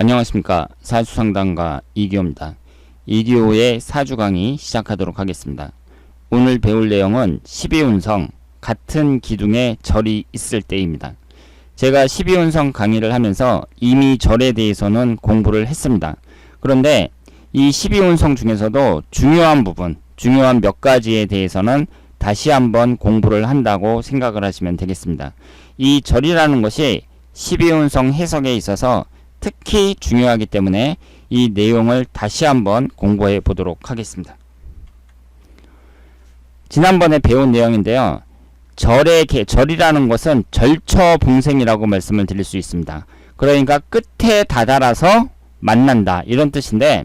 안녕하십니까 사주상담가 이기호입니다. 이기호의 사주 강의 시작하도록 하겠습니다. 오늘 배울 내용은 12운성 같은 기둥에 절이 있을 때입니다. 제가 12운성 강의를 하면서 이미 절에 대해서는 공부를 했습니다. 그런데 이 12운성 중에서도 중요한 부분, 중요한 몇 가지에 대해서는 다시 한번 공부를 한다고 생각을 하시면 되겠습니다. 이 절이라는 것이 12운성 해석에 있어서 특히 중요하기 때문에 이 내용을 다시 한번 공부해 보도록 하겠습니다. 지난번에 배운 내용인데요. 절의 개, 절이라는 것은 절처봉생이라고 말씀을 드릴 수 있습니다. 그러니까 끝에 다다라서 만난다 이런 뜻인데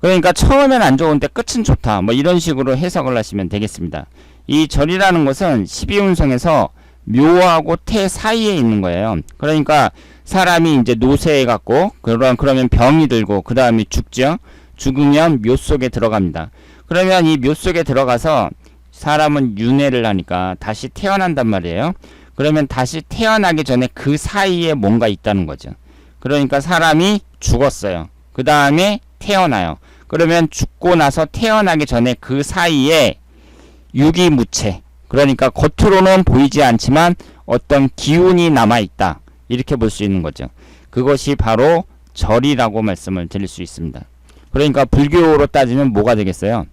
그러니까 처음엔 안 좋은데 끝은 좋다 뭐 이런 식으로 해석을 하시면 되겠습니다. 이 절이라는 것은 12운성에서 묘하고 태 사이에 있는 거예요. 그러니까 사람이 이제 노쇠해 갖고 그런 그러면 병이 들고 그 다음에 죽죠. 죽으면 묘 속에 들어갑니다. 그러면 이 묘 속에 들어가서 사람은 윤회를 하니까 다시 태어난단 말이에요. 그러면 다시 태어나기 전에 그 사이에 뭔가 있다는 거죠. 그러니까 사람이 죽었어요. 그 다음에 태어나요. 그러면 죽고 나서 태어나기 전에 그 사이에 유기무체 그러니까 겉으로는 보이지 않지만 어떤 기운이 남아 있다. 이렇게 볼 수 있는 거죠. 그것이 바로 절이라고 말씀을 드릴 수 있습니다. 그러니까 불교로 따지면 뭐가 되겠어요?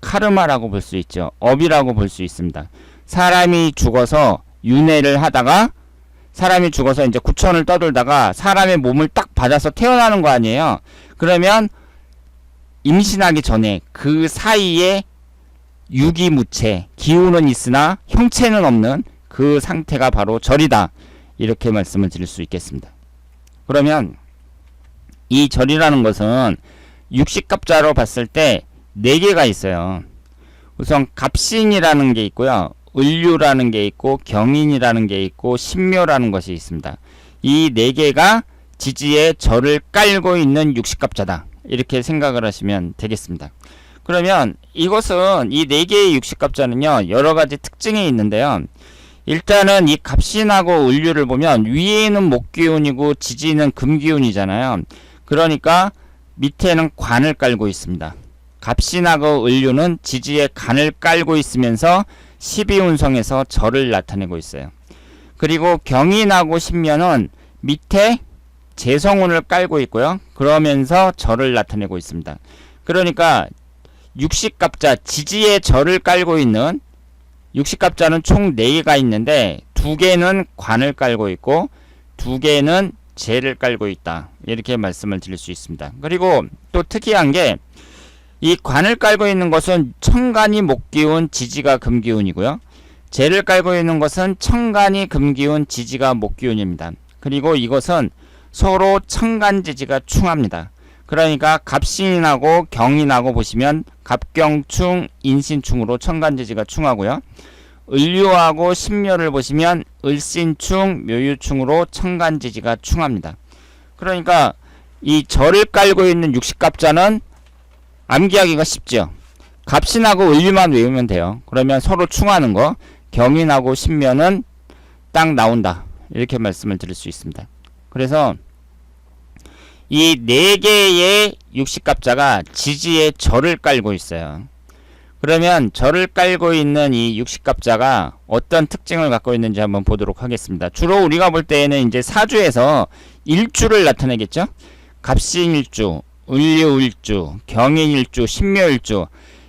카르마라고 볼 수 있죠. 업이라고 볼 수 있습니다. 사람이 죽어서 윤회를 하다가 사람이 죽어서 이제 구천을 떠돌다가 사람의 몸을 딱 받아서 태어나는 거 아니에요. 그러면 임신하기 전에 그 사이에 유기무체 기운은 있으나 형체는 없는 그 상태가 바로 절이다. 이렇게 말씀을 드릴 수 있겠습니다. 그러면 이 절이라는 것은 육식갑자로 봤을 때 네 개가 있어요. 우선 갑신이라는 게 있고요. 을류라는 게 있고 경인이라는 게 있고 신묘라는 것이 있습니다. 이 네 개가 지지에 절을 깔고 있는 육식갑자다. 이렇게 생각을 하시면 되겠습니다. 그러면 이것은 이 네 개의 육식갑자는요. 여러 가지 특징이 있는데요. 일단은 이 갑신하고 을류를 보면 위에는 목기운이고 지지는 금기운이잖아요. 그러니까 밑에는 관을 깔고 있습니다. 갑신하고 을류는 지지에 간을 깔고 있으면서 12운성에서 절을 나타내고 있어요. 그리고 경인하고 신면은 밑에 재성운을 깔고 있고요. 그러면서 절을 나타내고 있습니다. 그러니까 육식갑자 지지에 절을 깔고 있는 육식갑자는 총 4개가 있는데 2개는 관을 깔고 있고 2개는 재를 깔고 있다. 이렇게 말씀을 드릴 수 있습니다. 그리고 또 특이한 게 이 관을 깔고 있는 것은 청간이 목기운, 지지가 금기운이고요. 재를 깔고 있는 것은 청간이 금기운, 지지가 목기운입니다. 그리고 이것은 서로 청간 지지가 충합니다. 그러니까 갑신하고 경인하고 보시면 갑경충, 인신충으로 청간지지가 충하고요. 을류하고 신묘를 보시면 을신충, 묘유충으로 청간지지가 충합니다. 그러니까 이 절을 깔고 있는 육식갑자는 암기하기가 쉽죠. 갑신하고 을류만 외우면 돼요. 그러면 서로 충하는 거 경인하고 신묘는 딱 나온다. 이렇게 말씀을 드릴 수 있습니다. 그래서 이 네 개의 육식갑자가 지지에 절을 깔고 있어요. 그러면 절을 깔고 있는 이 육식갑자가 어떤 특징을 갖고 있는지 한번 보도록 하겠습니다. 주로 우리가 볼 때에는 이제 사주에서 일주를 나타내겠죠. 갑신일주, 을류일주, 경인일주, 신묘일주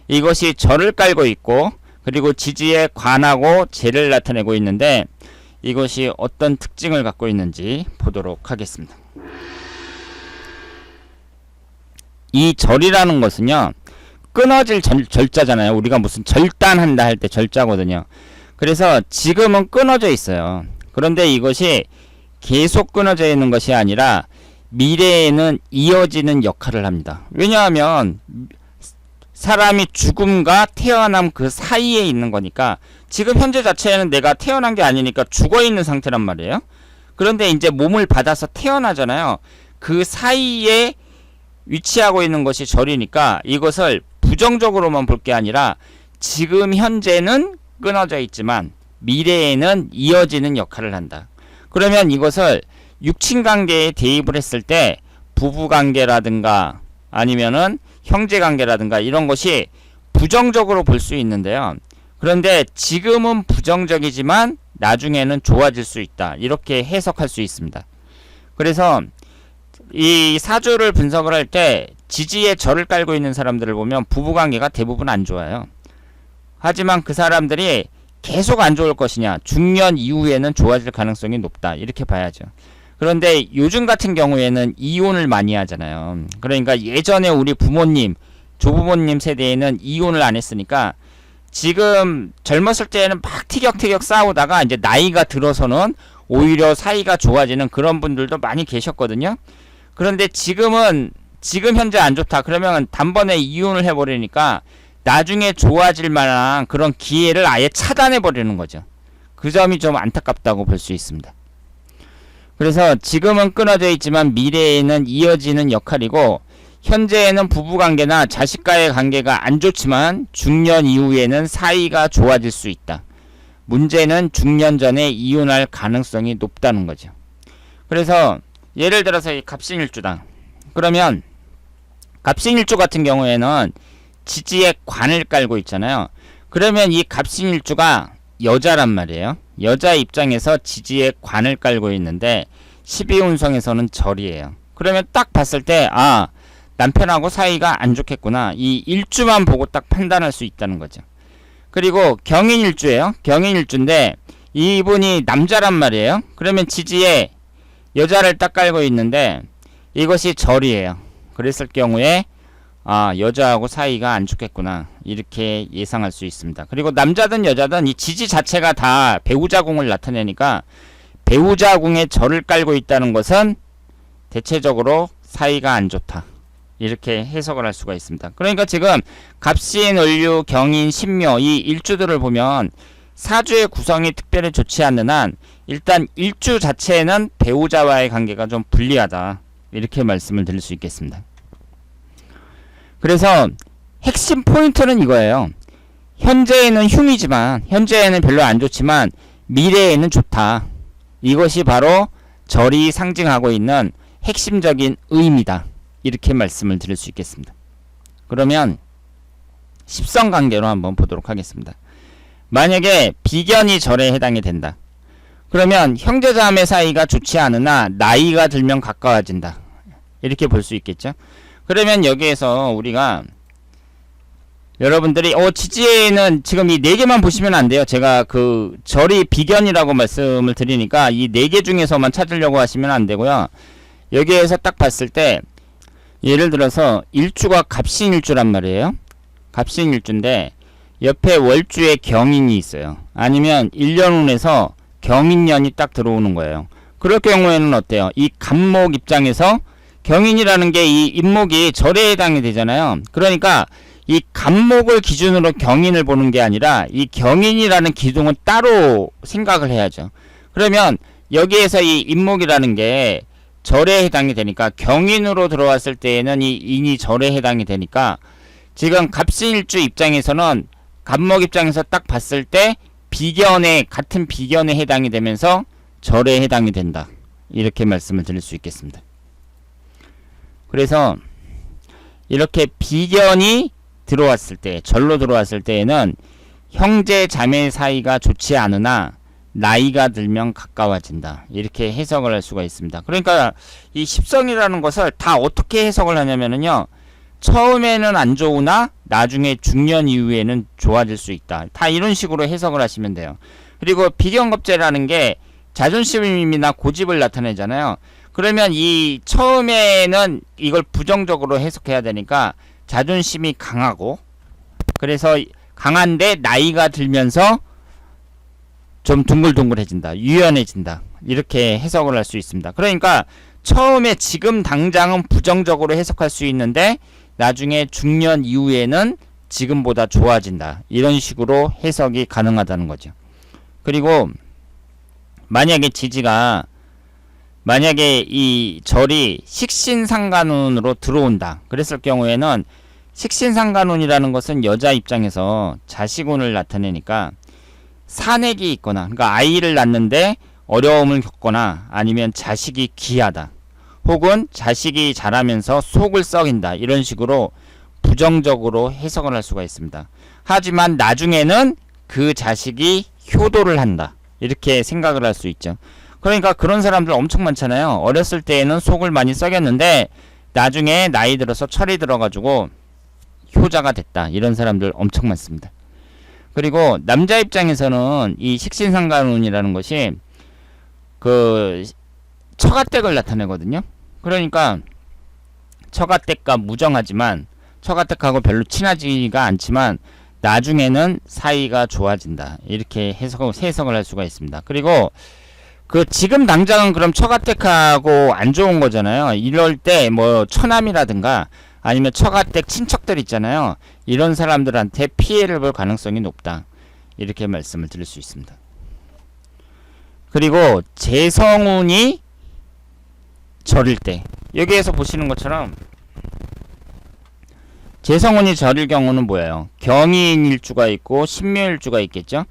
이것이 절을 깔고 있고 그리고 지지에 관하고 재를 나타내고 있는데 이것이 어떤 특징을 갖고 있는지 보도록 하겠습니다. 이 절이라는 것은요. 끊어질 절, 절자잖아요. 우리가 무슨 절단한다 할 때 절자거든요. 그래서 지금은 끊어져 있어요. 그런데 이것이 계속 끊어져 있는 것이 아니라 미래에는 이어지는 역할을 합니다. 왜냐하면 사람이 죽음과 태어남 그 사이에 있는 거니까 지금 현재 자체에는 내가 태어난 게 아니니까 죽어 있는 상태란 말이에요. 그런데 이제 몸을 받아서 태어나잖아요. 그 사이에 위치하고 있는 것이 절이니까 이것을 부정적으로만 볼 게 아니라 지금 현재는 끊어져 있지만 미래에는 이어지는 역할을 한다. 그러면 이것을 육친 관계에 대입을 했을 때 부부 관계라든가 아니면은 형제 관계라든가 이런 것이 부정적으로 볼 수 있는데요. 그런데 지금은 부정적이지만 나중에는 좋아질 수 있다. 이렇게 해석할 수 있습니다. 그래서 이 사주를 분석을 할 때 지지에 절을 깔고 있는 사람들을 보면 부부 관계가 대부분 안 좋아요. 하지만 그 사람들이 계속 안 좋을 것이냐, 중년 이후에는 좋아질 가능성이 높다. 이렇게 봐야죠. 그런데 요즘 같은 경우에는 이혼을 많이 하잖아요. 그러니까 예전에 우리 부모님, 조부모님 세대에는 이혼을 안 했으니까 지금 젊었을 때는 막 티격태격 싸우다가 이제 나이가 들어서는 오히려 사이가 좋아지는 그런 분들도 많이 계셨거든요. 그런데 지금은 지금 현재 안 좋다. 그러면 단번에 이혼을 해버리니까 나중에 좋아질 만한 그런 기회를 아예 차단해 버리는 거죠. 그 점이 좀 안타깝다고 볼 수 있습니다. 그래서 지금은 끊어져 있지만 미래에는 이어지는 역할이고 현재에는 부부관계나 자식과의 관계가 안 좋지만 중년 이후에는 사이가 좋아질 수 있다. 문제는 중년 전에 이혼할 가능성이 높다는 거죠. 그래서 예를 들어서 이 갑신일주다. 그러면 갑신일주 같은 경우에는 지지에 관을 깔고 있잖아요. 그러면 이 갑신일주가 여자란 말이에요. 여자 입장에서 지지에 관을 깔고 있는데 12운성에서는 절이에요. 그러면 딱 봤을 때 아, 남편하고 사이가 안 좋겠구나. 이 일주만 보고 딱 판단할 수 있다는 거죠. 그리고 경인일주예요. 경인일주인데 이분이 남자란 말이에요. 그러면 지지에 여자를 딱 깔고 있는데 이것이 절이에요. 그랬을 경우에 아 여자하고 사이가 안 좋겠구나 이렇게 예상할 수 있습니다. 그리고 남자든 여자든 이 지지 자체가 다 배우자궁을 나타내니까 배우자궁에 절을 깔고 있다는 것은 대체적으로 사이가 안 좋다. 이렇게 해석을 할 수가 있습니다. 그러니까 지금 갑신, 을류, 경인, 신묘 이 일주들을 보면 사주의 구성이 특별히 좋지 않는 한 일단 일주 자체는 배우자와의 관계가 좀 불리하다. 이렇게 말씀을 드릴 수 있겠습니다. 그래서 핵심 포인트는 이거예요. 현재에는 흉이지만 현재에는 별로 안 좋지만 미래에는 좋다. 이것이 바로 절이 상징하고 있는 핵심적인 의미다. 이렇게 말씀을 드릴 수 있겠습니다. 그러면 십성 관계로 한번 보도록 하겠습니다. 만약에 비견이 절에 해당이 된다. 그러면 형제자매 사이가 좋지 않으나 나이가 들면 가까워진다. 이렇게 볼 수 있겠죠. 그러면 여기에서 우리가 여러분들이 어 지지에는 지금 이 네 개만 보시면 안 돼요. 제가 그 절이 비견이라고 말씀을 드리니까 이 네 개 중에서만 찾으려고 하시면 안 되고요. 여기에서 딱 봤을 때 예를 들어서 일주가 갑신일주란 말이에요. 갑신일주인데 옆에 월주에 경인이 있어요. 아니면 일년운에서 경인년이 딱 들어오는 거예요. 그럴 경우에는 어때요? 이 간목 입장에서 경인이라는 게이 인목이 절에 해당이 되잖아요. 그러니까 이 간목을 기준으로 경인을 보는 게 아니라 이 경인이라는 기둥은 따로 생각을 해야죠. 그러면 여기에서 이 인목이라는 게 절에 해당이 되니까 경인으로 들어왔을 때에는 이 인이 절에 해당이 되니까 지금 갑신일주 입장에서는 간목 입장에서 딱 봤을 때 비견에 같은 비견에 해당이 되면서 절에 해당이 된다. 이렇게 말씀을 드릴 수 있겠습니다. 그래서 이렇게 비견이 들어왔을 때 절로 들어왔을 때에는 형제 자매 사이가 좋지 않으나 나이가 들면 가까워진다. 이렇게 해석을 할 수가 있습니다. 그러니까 이 십성이라는 것을 다 어떻게 해석을 하냐면은요. 처음에는 안 좋으나 나중에 중년 이후에는 좋아질 수 있다. 다 이런 식으로 해석을 하시면 돼요. 그리고 비견겁제라는 게 자존심이나 고집을 나타내잖아요. 그러면 이 처음에는 이걸 부정적으로 해석해야 되니까 자존심이 강하고 그래서 강한데 나이가 들면서 좀 둥글둥글해진다. 유연해진다. 이렇게 해석을 할 수 있습니다. 그러니까 처음에 지금 당장은 부정적으로 해석할 수 있는데 나중에 중년 이후에는 지금보다 좋아진다. 이런 식으로 해석이 가능하다는 거죠. 그리고 만약에 지지가 만약에 이 절이 식신상간운으로 들어온다. 그랬을 경우에는 식신상간운이라는 것은 여자 입장에서 자식운을 나타내니까 산액이 있거나 그러니까 아이를 낳는데 어려움을 겪거나 아니면 자식이 귀하다. 혹은 자식이 자라면서 속을 썩인다. 이런 식으로 부정적으로 해석을 할 수가 있습니다. 하지만 나중에는 그 자식이 효도를 한다. 이렇게 생각을 할 수 있죠. 그러니까 그런 사람들 엄청 많잖아요. 어렸을 때에는 속을 많이 썩였는데 나중에 나이 들어서 철이 들어가지고 효자가 됐다. 이런 사람들 엄청 많습니다. 그리고 남자 입장에서는 이 식신상간운이라는 것이 그 처가댁을 나타내거든요. 그러니까 처가댁과 무정하지만 처가댁하고 별로 친하지가 않지만 나중에는 사이가 좋아진다. 이렇게 해석, 해석을 할 수가 있습니다. 그리고 그 지금 당장은 그럼 처가댁하고 안 좋은 거잖아요. 이럴 때 뭐 처남이라든가 아니면 처가댁 친척들 있잖아요. 이런 사람들한테 피해를 볼 가능성이 높다. 이렇게 말씀을 드릴 수 있습니다. 그리고 재성운이 절일 때 여기에서 보시는 것처럼 재성운이 절일 경우는 뭐예요? 경인일주가 있고 신묘일주가 있겠죠?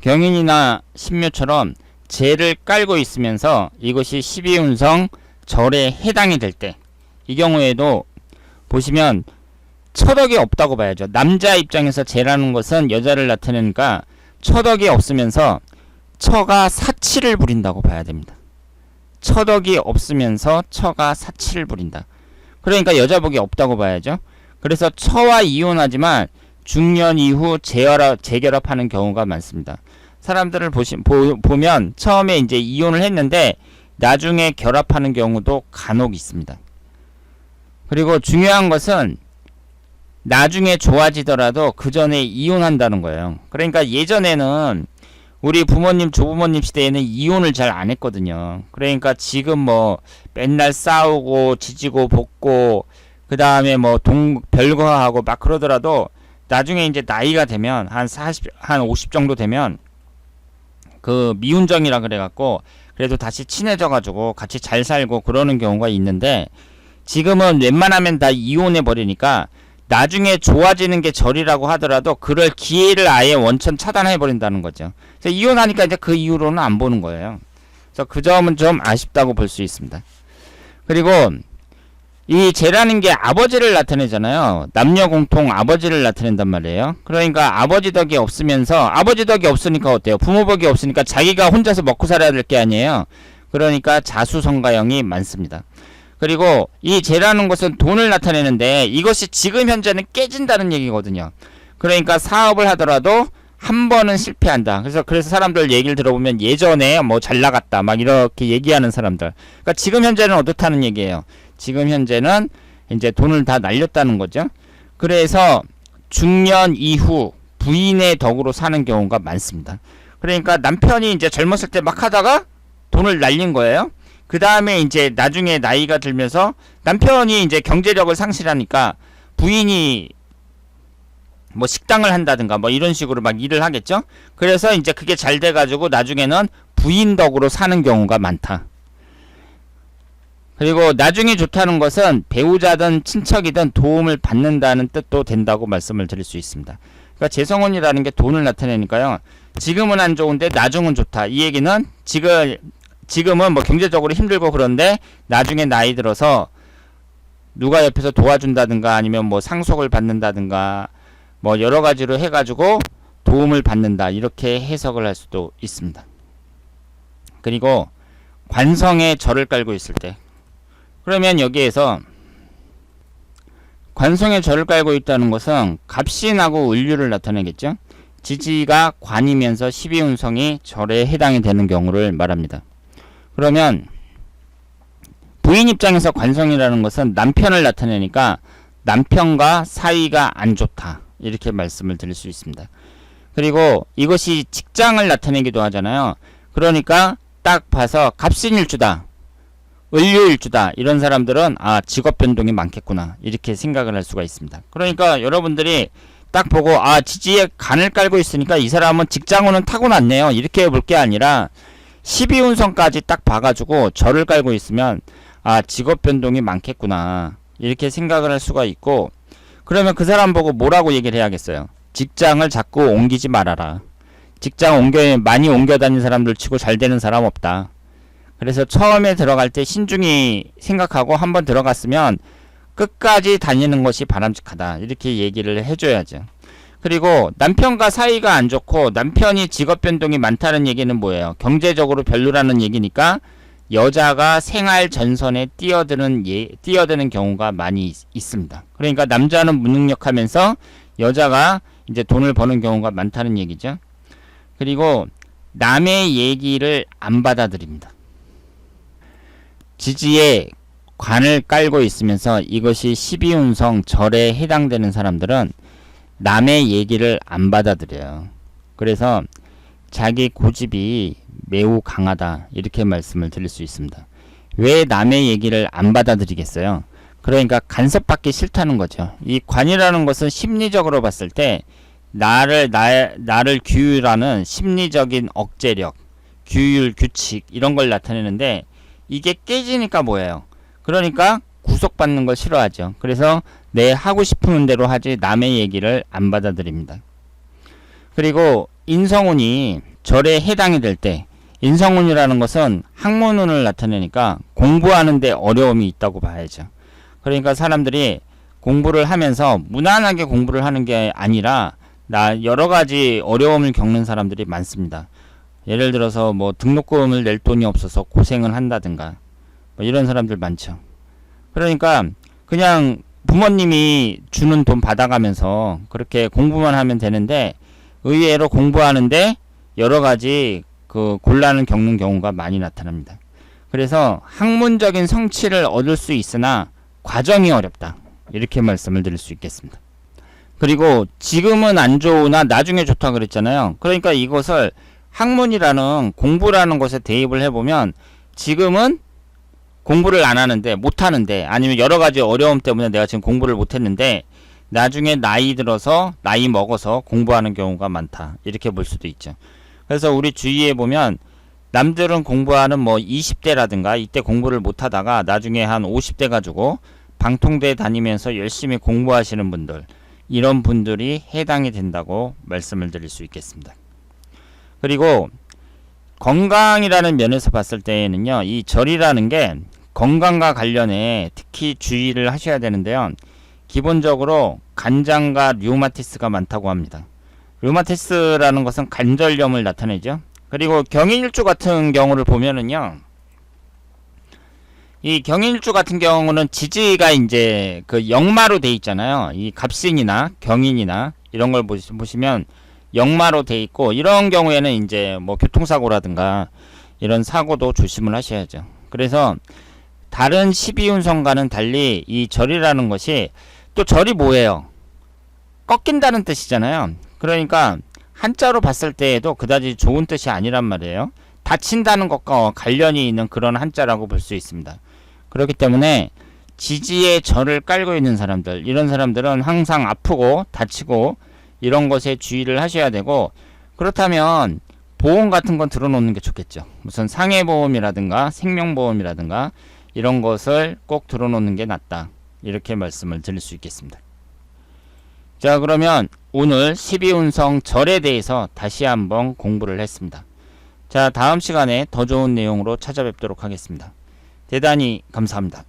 경인이나 신묘처럼 재를 깔고 있으면서 이것이 12운성 절에 해당이 될 때 이 경우에도 보시면 처덕이 없다고 봐야죠. 남자 입장에서 재라는 것은 여자를 나타내니까 처덕이 없으면서 처가 사치를 부린다고 봐야 됩니다. 처덕이 없으면서 처가 사치를 부린다. 그러니까 여자복이 없다고 봐야죠. 그래서 처와 이혼하지만 중년 이후 재결합, 재결합하는 경우가 많습니다. 사람들을 보시, 보, 보면 처음에 이제 이혼을 했는데 나중에 결합하는 경우도 간혹 있습니다. 그리고 중요한 것은 나중에 좋아지더라도 그 전에 이혼한다는 거예요. 그러니까 예전에는 우리 부모님, 조부모님 시대에는 이혼을 잘 안 했거든요. 그러니까 지금 뭐 맨날 싸우고 지지고 볶고 그 다음에 뭐 동, 별거하고 막 그러더라도 나중에 이제 나이가 되면 한 40, 한 50 정도 되면 그 미운정이라 그래갖고 그래도 다시 친해져가지고 같이 잘 살고 그러는 경우가 있는데 지금은 웬만하면 다 이혼해 버리니까 나중에 좋아지는 게 절이라고 하더라도 그럴 기회를 아예 원천 차단해 버린다는 거죠. 그래서 이혼하니까 이제 그 이후로는 안 보는 거예요. 그래서 그 점은 좀 아쉽다고 볼 수 있습니다. 그리고 이 재라는 게 아버지를 나타내잖아요. 남녀 공통 아버지를 나타낸단 말이에요. 그러니까 아버지 덕이 없으면서 아버지 덕이 없으니까 어때요? 부모 덕이 없으니까 자기가 혼자서 먹고 살아야 될 게 아니에요. 그러니까 자수성가형이 많습니다. 그리고 이 재라는 것은 돈을 나타내는데 이것이 지금 현재는 깨진다는 얘기거든요. 그러니까 사업을 하더라도 한 번은 실패한다. 그래서 그래서 사람들 얘기를 들어보면 예전에 뭐 잘 나갔다 막 이렇게 얘기하는 사람들. 그러니까 지금 현재는 어떻다는 얘기예요. 지금 현재는 이제 돈을 다 날렸다는 거죠. 그래서 중년 이후 부인의 덕으로 사는 경우가 많습니다. 그러니까 남편이 이제 젊었을 때 막 하다가 돈을 날린 거예요. 그 다음에 이제 나중에 나이가 들면서 남편이 이제 경제력을 상실하니까 부인이 뭐 식당을 한다든가 뭐 이런 식으로 막 일을 하겠죠. 그래서 이제 그게 잘 돼가지고 나중에는 부인 덕으로 사는 경우가 많다. 그리고 나중에 좋다는 것은 배우자든 친척이든 도움을 받는다는 뜻도 된다고 말씀을 드릴 수 있습니다. 그러니까 재성혼이라는 게 돈을 나타내니까요. 지금은 안 좋은데 나중은 좋다. 이 얘기는 지금 지금은 뭐 경제적으로 힘들고 그런데 나중에 나이 들어서 누가 옆에서 도와준다든가 아니면 뭐 상속을 받는다든가 뭐 여러 가지로 해가지고 도움을 받는다 이렇게 해석을 할 수도 있습니다. 그리고 관성에 절을 깔고 있을 때 그러면 여기에서 관성에 절을 깔고 있다는 것은 갑신하고 을류를 나타내겠죠. 지지가 관이면서 12운성이 절에 해당이 되는 경우를 말합니다. 그러면 부인 입장에서 관성이라는 것은 남편을 나타내니까 남편과 사이가 안 좋다. 이렇게 말씀을 드릴 수 있습니다. 그리고 이것이 직장을 나타내기도 하잖아요. 그러니까 딱 봐서 갑신일주다. 을류일주다. 이런 사람들은 아, 직업 변동이 많겠구나. 이렇게 생각을 할 수가 있습니다. 그러니까 여러분들이 딱 보고 아, 지지에 간을 깔고 있으니까 이 사람은 직장운은 타고났네요. 이렇게 볼 게 아니라 12운성까지 딱 봐가지고 절을 깔고 있으면 아 직업 변동이 많겠구나 이렇게 생각을 할 수가 있고 그러면 그 사람 보고 뭐라고 얘기를 해야겠어요 직장을 자꾸 옮기지 말아라 직장 옮겨 많이 옮겨 다니는 사람들 치고 잘 되는 사람 없다. 그래서 처음에 들어갈 때 신중히 생각하고 한번 들어갔으면 끝까지 다니는 것이 바람직하다. 이렇게 얘기를 해줘야죠. 그리고 남편과 사이가 안 좋고 남편이 직업 변동이 많다는 얘기는 뭐예요? 경제적으로 별로라는 얘기니까 여자가 생활 전선에 뛰어드는 예, 뛰어드는 경우가 많이 있, 있습니다. 그러니까 남자는 무능력하면서 여자가 이제 돈을 버는 경우가 많다는 얘기죠. 그리고 남의 얘기를 안 받아들입니다. 지지에 관을 깔고 있으면서 이것이 12운성 절에 해당되는 사람들은 남의 얘기를 안 받아들여요. 그래서 자기 고집이 매우 강하다. 이렇게 말씀을 드릴 수 있습니다. 왜 남의 얘기를 안 받아들이겠어요? 그러니까 간섭받기 싫다는 거죠. 이 관이라는 것은 심리적으로 봤을 때 나를 나, 나를 규율하는 심리적인 억제력, 규율, 규칙 이런 걸 나타내는데 이게 깨지니까 뭐예요? 그러니까 구속받는 걸 싫어하죠. 그래서 내 하고 싶은 대로 하지 남의 얘기를 안 받아들입니다. 그리고 인성운이 절에 해당이 될 때 인성운이라는 것은 학문운을 나타내니까 공부하는데 어려움이 있다고 봐야죠. 그러니까 사람들이 공부를 하면서 무난하게 공부를 하는 게 아니라 나 여러 가지 어려움을 겪는 사람들이 많습니다. 예를 들어서 뭐 등록금을 낼 돈이 없어서 고생을 한다든가 뭐 이런 사람들 많죠. 그러니까 그냥 부모님이 주는 돈 받아가면서 그렇게 공부만 하면 되는데 의외로 공부하는데 여러 가지 그 곤란을 겪는 경우가 많이 나타납니다. 그래서 학문적인 성취를 얻을 수 있으나 과정이 어렵다. 이렇게 말씀을 드릴 수 있겠습니다. 그리고 지금은 안 좋으나 나중에 좋다 그랬잖아요. 그러니까 이것을 학문이라는 공부라는 것에 대입을 해보면 지금은 공부를 안 하는데 못 하는데 아니면 여러 가지 어려움 때문에 내가 지금 공부를 못 했는데 나중에 나이 들어서 나이 먹어서 공부하는 경우가 많다. 이렇게 볼 수도 있죠. 그래서 우리 주위에 보면 남들은 공부하는 뭐 20대라든가 이때 공부를 못 하다가 나중에 한 50대 가지고 방통대 다니면서 열심히 공부하시는 분들 이런 분들이 해당이 된다고 말씀을 드릴 수 있겠습니다. 그리고 건강이라는 면에서 봤을 때에는요, 이 절이라는 게 건강과 관련해 특히 주의를 하셔야 되는데요. 기본적으로 간장과 류마티스가 많다고 합니다. 류마티스라는 것은 관절염을 나타내죠. 그리고 경인일주 같은 경우를 보면은요. 이 경인일주 같은 경우는 지지가 이제 그 역마로 돼 있잖아요. 이 갑신이나 경인이나 이런 걸 보시, 보시면 역마로 돼 있고 이런 경우에는 이제 뭐 교통사고라든가 이런 사고도 조심을 하셔야죠. 그래서 다른 12운성과는 달리 이 절이라는 것이 또 절이 뭐예요? 꺾인다는 뜻이잖아요. 그러니까 한자로 봤을 때에도 그다지 좋은 뜻이 아니란 말이에요. 다친다는 것과 관련이 있는 그런 한자라고 볼 수 있습니다. 그렇기 때문에 지지에 절을 깔고 있는 사람들, 이런 사람들은 항상 아프고 다치고 이런 것에 주의를 하셔야 되고 그렇다면 보험 같은 건 들어놓는 게 좋겠죠. 무슨 상해보험이라든가 생명보험이라든가 이런 것을 꼭 들어놓는 게 낫다. 이렇게 말씀을 드릴 수 있겠습니다. 자 그러면 오늘 12운성 절에 대해서 다시 한번 공부를 했습니다. 자 다음 시간에 더 좋은 내용으로 찾아뵙도록 하겠습니다. 대단히 감사합니다.